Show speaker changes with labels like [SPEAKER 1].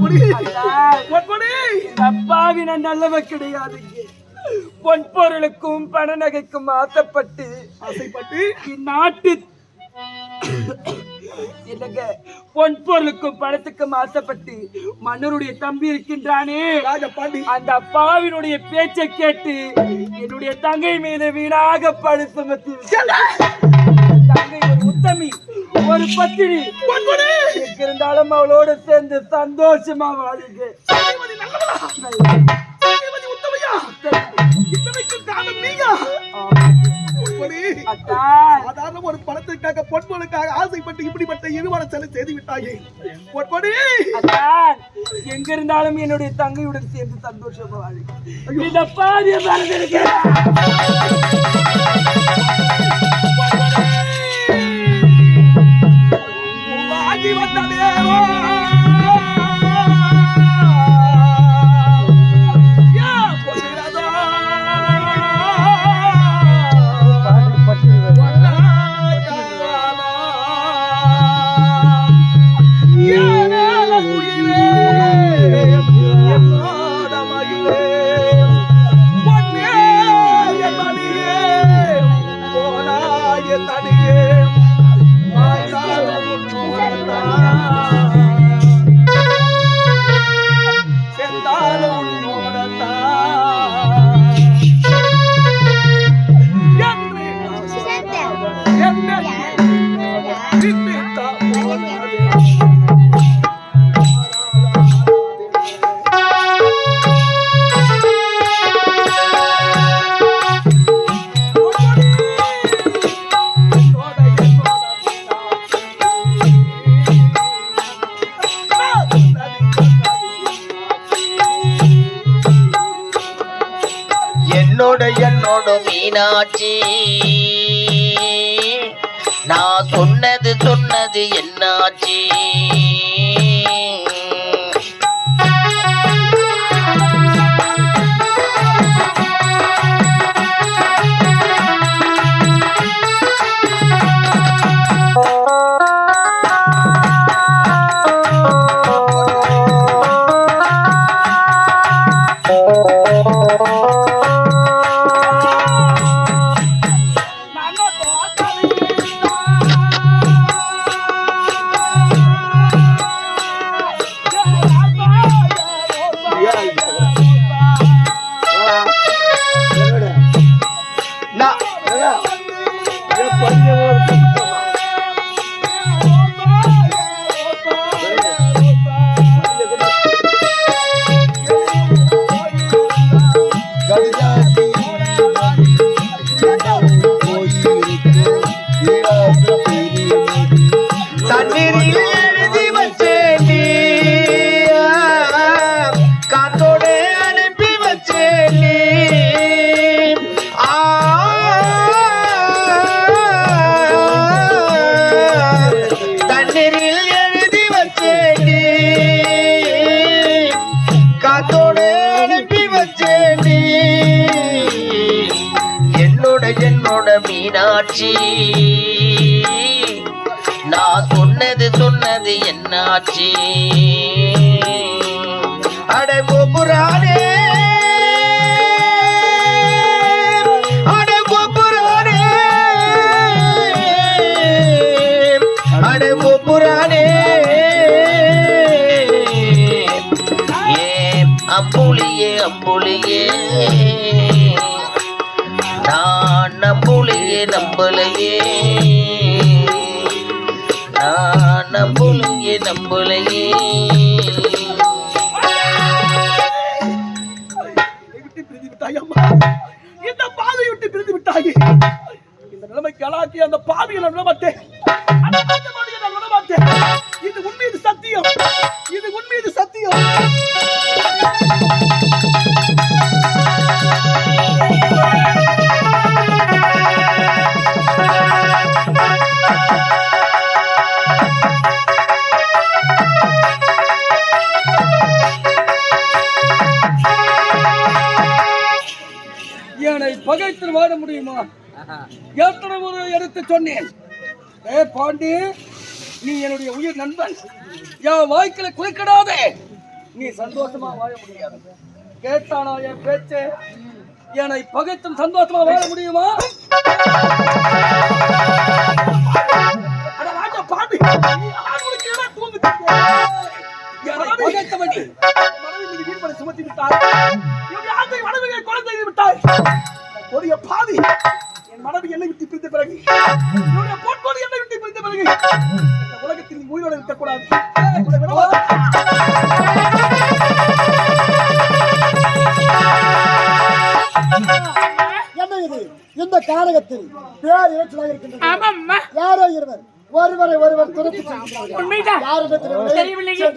[SPEAKER 1] பொன்முடி. பொன்முடி.
[SPEAKER 2] அப்பாவி நான் நல்லவ கிடையாதுங்க பொன் பொருளுக்கும் பண நகைக்கும் ஆசைப்பட்டு
[SPEAKER 1] ஆசைப்பட்டு
[SPEAKER 2] இந்நாட்டு இல்லைங்க பொன் பொருளுக்கும் பணத்துக்கும் ஆசைப்பட்டு மன்னருடைய தம்பி இருக்கின்றானே. அந்த அப்பாவினுடைய பேச்சை கேட்டு என்னுடைய தங்கை மீது வீணாக பழி சுமத்தி. தங்கை ஒரு உத்தமி ஒரு பத்தினி. இருந்தாலும் அவளோடு சேர்ந்து சந்தோஷமா அத்தான்
[SPEAKER 1] சாதாரண ஒரு பணத்திற்காக பொன்மனுக்காக ஆசைப்பட்டு இப்படிப்பட்ட இருவர செலவு செய்து விட்டாயே.
[SPEAKER 2] அத்தான் எங்க இருந்தாலும் என்னுடைய தங்கையுடன் சேர்ந்து சந்தோஷமா வாழுங்க.
[SPEAKER 3] என்னோடு மீனாட்சி. நான் சொன்னது சொன்னது என்னாச்சி? நான் தண்ணீரில் மீனாட்சி நான் சொன்னது சொன்னது என்னாச்சு அட கோபுரானே. அம்புலியே அம்புலியே. நம்புலியே. நம்பலையே நான் நம்பலையே நம்பலையே.
[SPEAKER 1] விட்டு பிரிந்து இந்த பாதையை விட்டு பிரிந்து விட்டாயே. இந்த நிலைமைக்கு அலாக்கி அந்த பாவிகளை விடமாட்டேன். அந்த பாவிகளை நான் விடமாட்டேன். இது உண்மீது சத்தியம். இது உண்மீது சத்தியம்.
[SPEAKER 2] பகைத்து வாழ முடியுமா? எத்தனை முறை எடுத்து சொன்னேன். ஏ பாண்டி நீ என்னுடைய உயிர் நண்பன். என் வாய்க்கில குறுக்கிடாதே. நீ சந்தோஷமா வாழ முடியாது. கேட்டானா என் பேச்சு? என்னை பகைத்தும் சந்தோஷமா வாழ முடியுமா? பாண்டி என்ன பகைத்தவன். மனைவி மீது வீண்படை சுமத்தி விட்டாய் என் மனைவி என்னை விட்டு பிரிந்த பிறகு என்னுடைய பொற்கொடி என்னை விட்டு பிரிந்த பிறகு இந்த உலகத்தில் நீ உயிரோடு இருக்கக்கூடாது.
[SPEAKER 4] என்ன இது? இந்த காரகத்தில் பேர் இறைச்சலாக இருக்கின்றது. யாரோ இருவர். ஒருவரை ஒருவர் துரத்தி யாரிடத்தில்
[SPEAKER 5] தெரியவில்லையே.